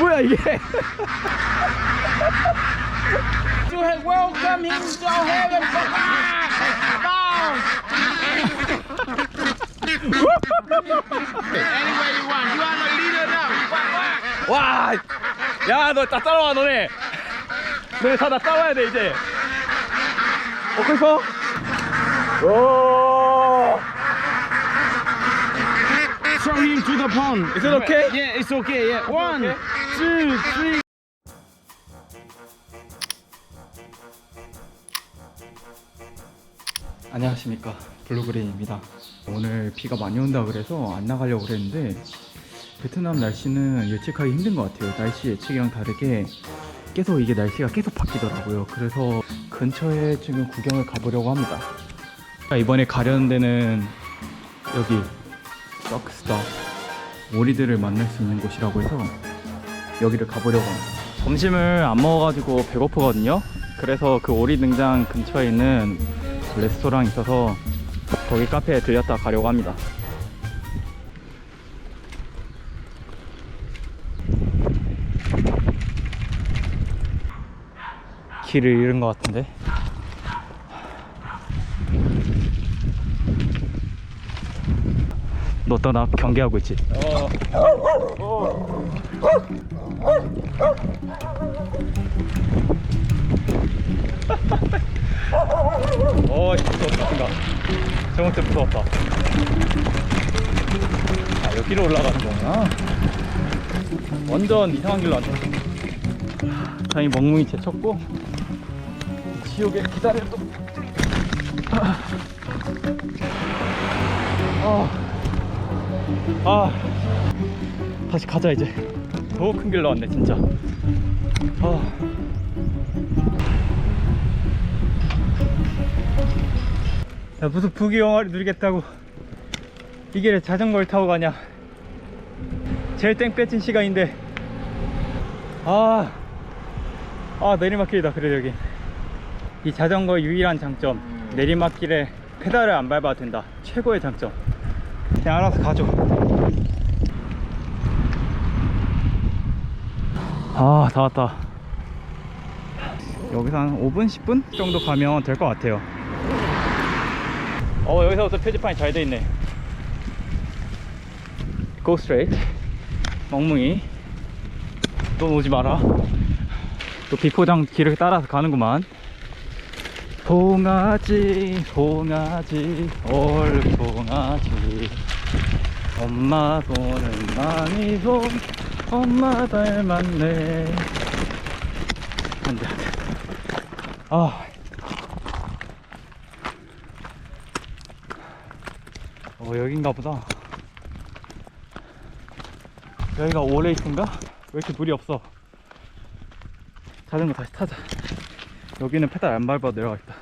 뭐야 이게? To have welcome him to heaven. Anywhere you want. You are the leader now. 와, 야, 너다 따라와, 너네. 너네 다나 따라와야 돼, 이제. 어, 커서. 오, Throw him to the pond. is it okay? Yeah, it's okay. Yeah. One, okay. Three. 안녕하십니까. 블루그레인입니다. 오늘 비가 많이 온다 그래서 안 나가려고 그랬는데 베트남 날씨는 예측하기 힘든 것 같아요. 날씨 예측이랑 다르게 계속 이게 날씨가 계속 바뀌더라고요. 그래서 근처에 지금 구경을 가보려고 합니다. 이번에 가려는 데는 여기 썩스터 오리들을 만날 수 있는 곳이라고 해서 여기를 가보려고 합니다 점심을 안 먹어가지고 배고프거든요 그래서 그 오리 등장 근처에 있는 레스토랑 있어서 거기 카페에 들렸다 가려고 합니다. 길을 잃은 것 같은데. 너또나 경계하고 있지? 어, 무서웠다, 순간. 저번 때 무서웠다. 아, 여기로 올라가는 거구나. 완전 이상한 길로 왔네. 다행히 멍뭉이 제쳤고, 지옥에 기다려도. 아, 아, 아. 다시 가자, 이제. 더 큰 길로 왔네, 진짜. 아. 야, 무슨 부귀 영화를 누리겠다고. 이 길에 자전거를 타고 가냐. 제일 땡 빼친 시간인데. 아, 아 내리막길이다 그래 여기 이 자전거 유일한 장점 내리막길에 페달을 안 밟아도 된다. 최고의 장점. 그냥 알아서 가죠 아 다 왔다. 여기서 한 5분 10분 정도 가면 될 것 같아요. 어 여기서부터 표지판이 잘 돼 있네. Go straight. 멍뭉이. 또 오지 마라. 또 비포장 길을 따라서 가는구만. 송아지 송아지 얼른 송아지. 엄마 손은 많이 손 엄마 닮았네. 안돼 안돼. 아. 어 여긴가 보다. 여기가 오레이트인가? 왜 이렇게 물이 없어? 자전거 다시 타자. 여기는 페달 안 밟아 내려가겠다.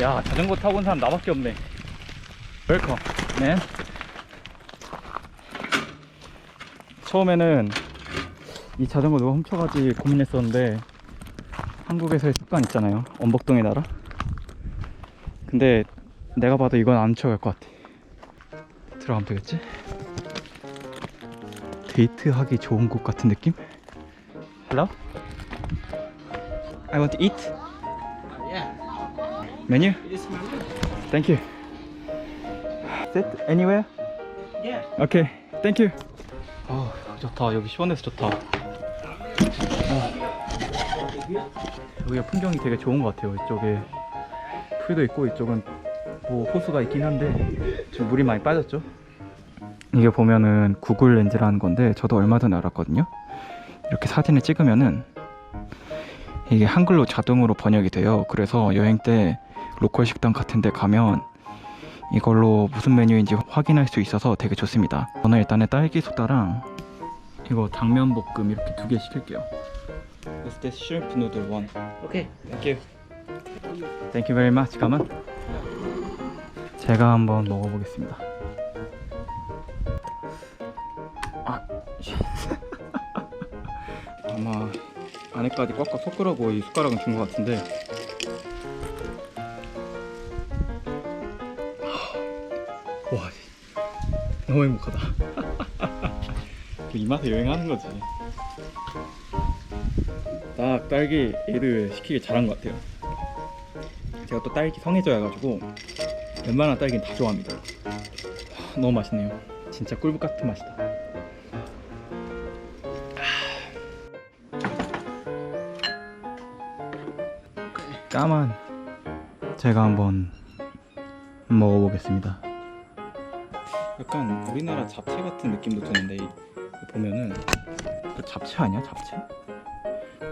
야 자전거 타고 온 사람 나밖에 없네 웰컴 맨 처음에는 이 자전거 누가 훔쳐가지 고민했었는데 한국에서의 습관 있잖아요. 엄복동의 나라. 근데 내가 봐도 이건 안 쳐갈 것 같아. 들어가면 되겠지? 데이트하기 좋은 곳 같은 느낌? Hello? I want to eat. Yeah. Menu? Thank you. Sit anywhere? Yeah. 오케이, 땡큐. 아, 좋다. 여기 시원해서 좋다. 아. 여기가 풍경이 되게 좋은 것 같아요. 이쪽에 풀도 있고 이쪽은 뭐 호수가 있긴 한데 지금 물이 많이 빠졌죠. 이게 보면은 구글 렌즈라는 건데 저도 얼마 전에 알았거든요. 이렇게 사진을 찍으면은 이게 한글로 자동으로 번역이 돼요. 그래서 여행 때 로컬 식당 같은 데 가면 이걸로 무슨 메뉴인지 확인할 수 있어서 되게 좋습니다. 저는 일단은 딸기 소다랑 이거 당면 볶음 이렇게 두 개 시킬게요. Is this shrimp noodle one? Okay. Thank you. Thank you very much. 가만. 제가 한번 먹어보겠습니다. 아, 씨. 아마 안에까지 꽉꽉 섞으라고 이 숟가락은 준 것 같은데. 너무 행복하다. 이 맛에 여행하는 거지. 딱 딸기 얘를 시키길 잘한 것 같아요. 제가 또 딸기 성애자여 가지고 웬만한 딸기는 다 좋아합니다. 하, 너무 맛있네요. 진짜 꿀맛 같은 맛이다. 까만 제가 한번 먹어보겠습니다. 약간 우리나라 잡채 같은 느낌도 드는데 이- 보면은 그 잡채 아니야 잡채?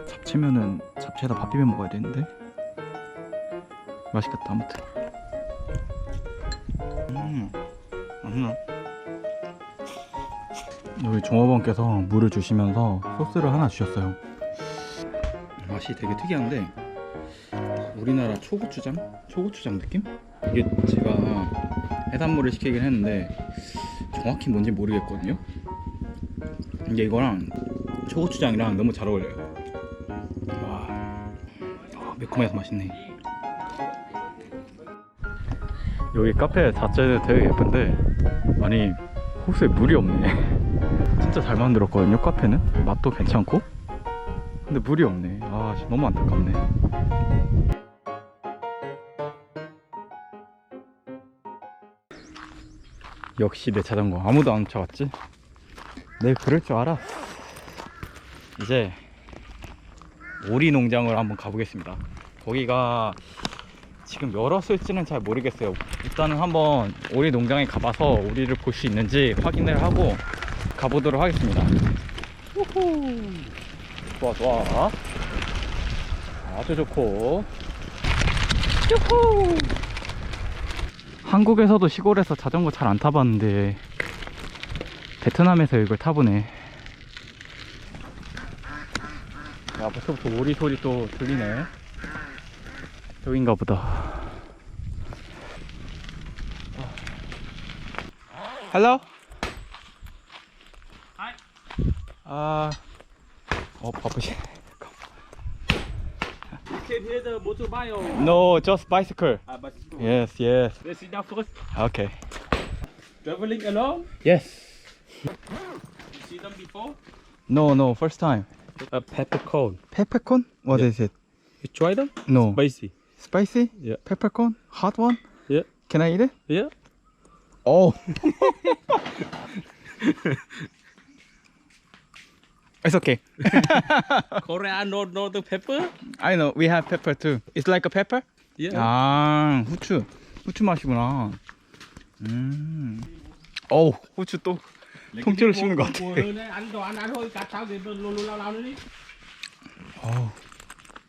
잡채면은 잡채에다 밥 비벼 먹어야 되는데 맛있겠다 아무튼 음 맛있네 여기 종업원께서 물을 주시면서 소스를 하나 주셨어요 맛이 되게 특이한데 우리나라 초고추장? 초고추장 느낌? 이게 제가 해산물을 시키긴 했는데 정확히 뭔지 모르겠거든요. 근데 이거랑 초고추장이랑 너무 잘 어울려요. 와, 아, 매콤해서 맛있네. 여기 카페 자체는 되게 예쁜데 아니 호수에 물이 없네. 진짜 잘 만들었거든요 카페는 맛도 괜찮고 근데 물이 없네. 아 씨, 너무 안타깝네. 역시 내 자전거. 아무도 안 쫓아왔지? 내 그럴 줄 알아. 이제 오리 농장을 한번 가보겠습니다. 거기가 지금 열었을지는 잘 모르겠어요. 일단은 한번 오리 농장에 가봐서 오리를 볼 수 있는지 확인을 하고 가보도록 하겠습니다. 우후. 좋아 좋아. 아주 좋고. 유후 한국에서도 시골에서 자전거 잘 안 타봤는데 베트남에서 이걸 타보네 야 벌써부터 오리 소리 또 들리네 여긴가 보다 Hello? Hi. 아, 어 바쁘시. Came here the motorbike or No, just bicycle. uh, bicycle? Yes, yes. Let's sit down first. Okay. Traveling alone? Yes. You see them before? No, no, first time. A peppercorn. Peppercorn? What Yeah. is it? You try them? No. Spicy. Spicy? Yeah. Peppercorn? Hot one? Yeah. Can I eat it? Yeah. Oh. it's okay. Korea no no the pepper? I know. We have pepper too. It's like a pepper? Yeah. 아, 후추. 후추 맛이구나. 음. 어우, 후추 또 통째로 씹는 것 같아. 어우.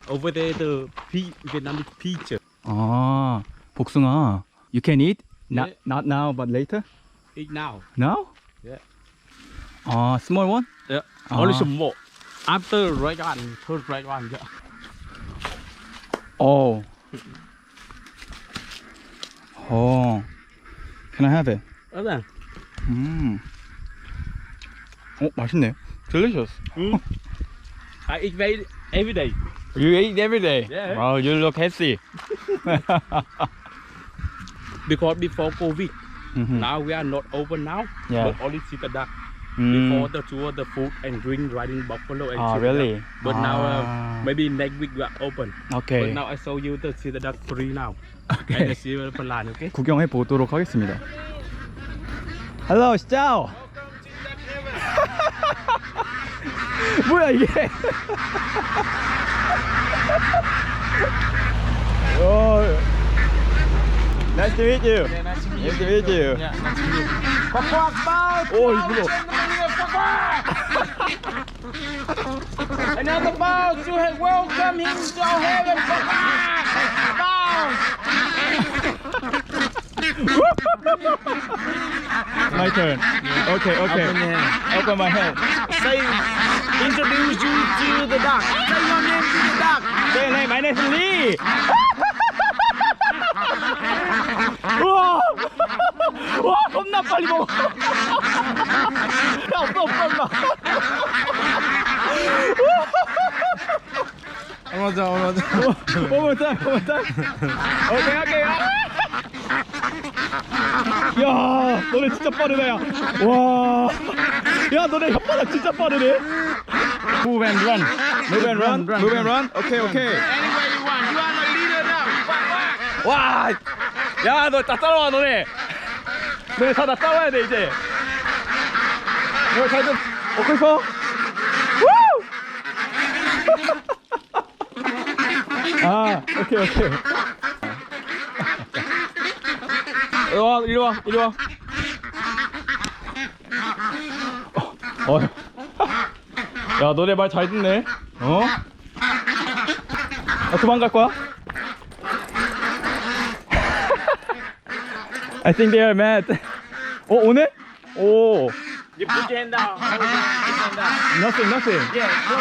Over there the Vietnamese peach. 아, 복숭아. You can eat? Not, Yeah. not now, but later? Eat now. Now? Yeah. 아, small one? Yeah. Ah. Only some more. After right one, third right one. Yeah. 어. 어. Can I have it? Okay. 음. 어, 맛있네. Delicious. I eat very every day. You eat every day? Yeah. Wow, you look healthy. Because before COVID, Mhm. now we are not open now. Yeah. But only see the duck. 음. Before the tour, the food and drink riding buffalo and Ah, see the really? duck. But now uh, Ah. maybe next week we are open. 오케이. But now I show you the see the duck free now. 오케이. And the see the plan, okay? 구경해 보도록 하겠습니다. Hello, ciao. 뭐야 이게? 오. Nice to meet you. Yeah, nice to meet Nice to meet you. Yeah, nice to meet you. Quack quack bow. 오, 이쁘다. Another bow to have welcome him to our heaven. Quack quack. Bow. My turn. Okay, okay. Open your hand. Open my hand. Say, introduce you to the duck. Say your name to the duck. Say name. My name is Lee. 우와! 와, 겁나 빨리 먹어. 야, 없어, 없어, 임마. 맞아, 맞아. Time, one more time. Okay, okay. 야, 너네 진짜 빠르다, 야. 와. 야, 너네 혓바닥 진짜 빠르네. Move and run. Move and run. Move and run. 오케이, 오케이. Anywhere you want. You are the leader now. Back, back. 와. 야, 너다 따라와, 너네. 너네 다나 따라와야 돼, 이제. 너네 잘 좀. 어, 커서. 우! 아, 오케이, 오케이. 이리 와, 이리 와, 이리 와. 어, 어. 야, 너네 말 잘 듣네. 어? 아, 도망갈 거야? I think they are mad. 어, 오네? 오. You put your hand down. Hold your hand down. Nothing, nothing. Yeah, go.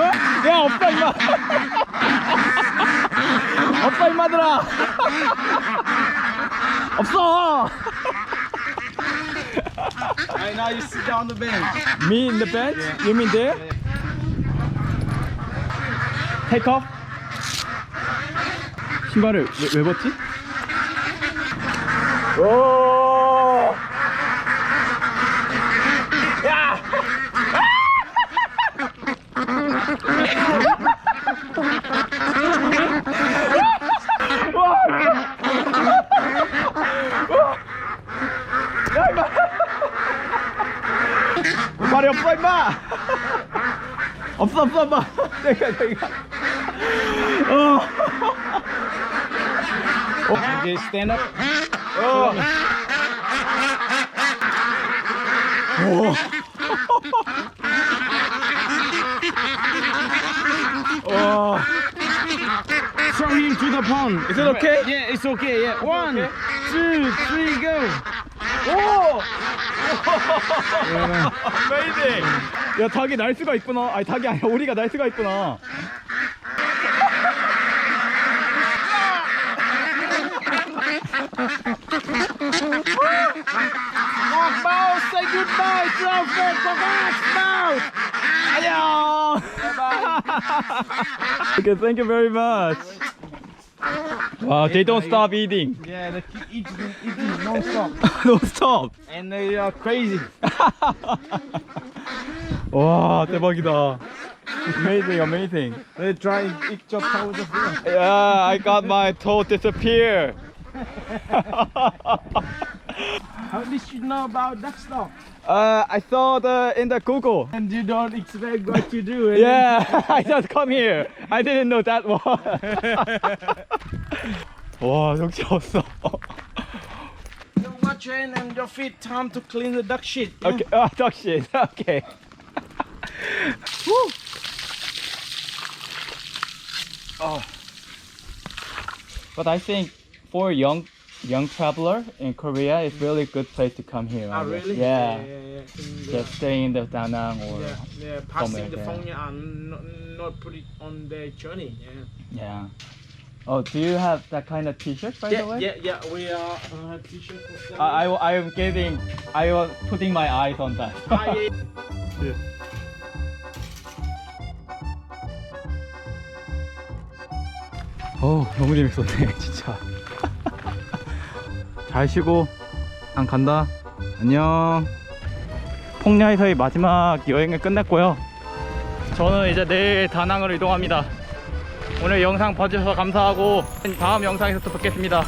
어? 야, 없다, 임마. 없다, 임마들아. 없어. Alright, now you sit down on the bench. Me in the bench? You mean there? Take off? 신발을 왜, 왜 벗지? 오! 내가 내가 어. Okay, stand up. 어. 오. 어. Throw him to the pond. Is it okay? Yeah, it's okay. Yeah. One, two, three, go. 오! Amazing! 야 닭이 날 수가 있구나 아니 닭이 아니라 오리가 날 수가 있구나 bounce. Say goodbye to our friend. Come back, bounce. 안녕 okay thank you very much wow they don't stop eating Yeah, they keep eating, eating non-stop. no stop And they are crazy. 와 대박이다 amazing amazing They try to eat your toes as well. yeah I got my toe disappear How did you know about that stuff? uh, I saw the in the Google And you don't expect what you do. and Yeah, I just come here. I didn't know that one. 와, 정신 없어. then You watch your hand and your feet. Time to clean the duck shit. yeah? Okay, 아, dog shit. Okay. Woo. Oh. But I think for young young traveler in Korea, it's really good place to come here. Ah, really? Yeah. Yeah, yeah, yeah. In the- Just stay in the Da Nang or yeah, yeah. Passing the phone and not, not put it on their journey. Yeah. yeah. Oh, do you have that kind of T-shirt by the Yeah, way? yeah, yeah. We are uh, t-shirt I, I, I am getting, I was putting my eyes on that. Ah, yeah. 어 너무 재밌었네 진짜. 잘 쉬고 난 간다. 안녕. 폭야에서의 마지막 여행을 끝냈고요. 저는 이제 내일 다낭으로 이동합니다. 오늘 영상 봐주셔서 감사하고 다음 영상에서 또 뵙겠습니다